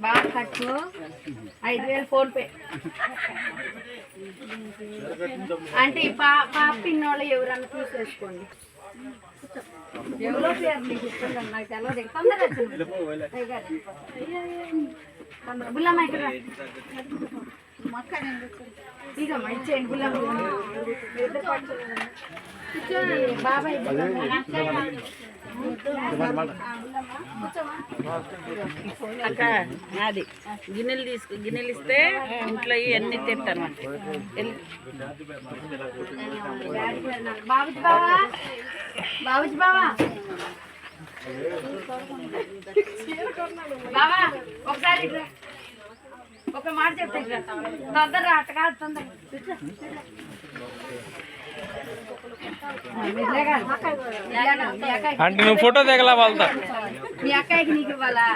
బాగా ఖర్చు. ఐదు వేలు ఫోన్పే అంటే ఈ పా పాప పిన్నోళ్ళు ఎవరన్నా చూసేసుకోండి ఎవరో పేరు మీకు ఇష్టం నాకు తెలియదు తొందరగా తొందర బుల్లమ్మ ఇక్కడ ఇక మంచి ఇచ్చేయండి బుల్లమ్మ బాబాయ్ అక్క అది గిన్నెలు తీసుకు గిన్నెలు ఇస్తే ఇంట్లో అన్ని తెస్తాను బాబుజీ బావా? బాబుజీ బావా? బావా ఒకసారి. ఒక మాట చెప్తా ఇట్రా. తొందర అట్ట కాదు తొందర. అంటే నువ్వు ఫోటో దిగలా వాళ్ళతో. 你改给你给我了。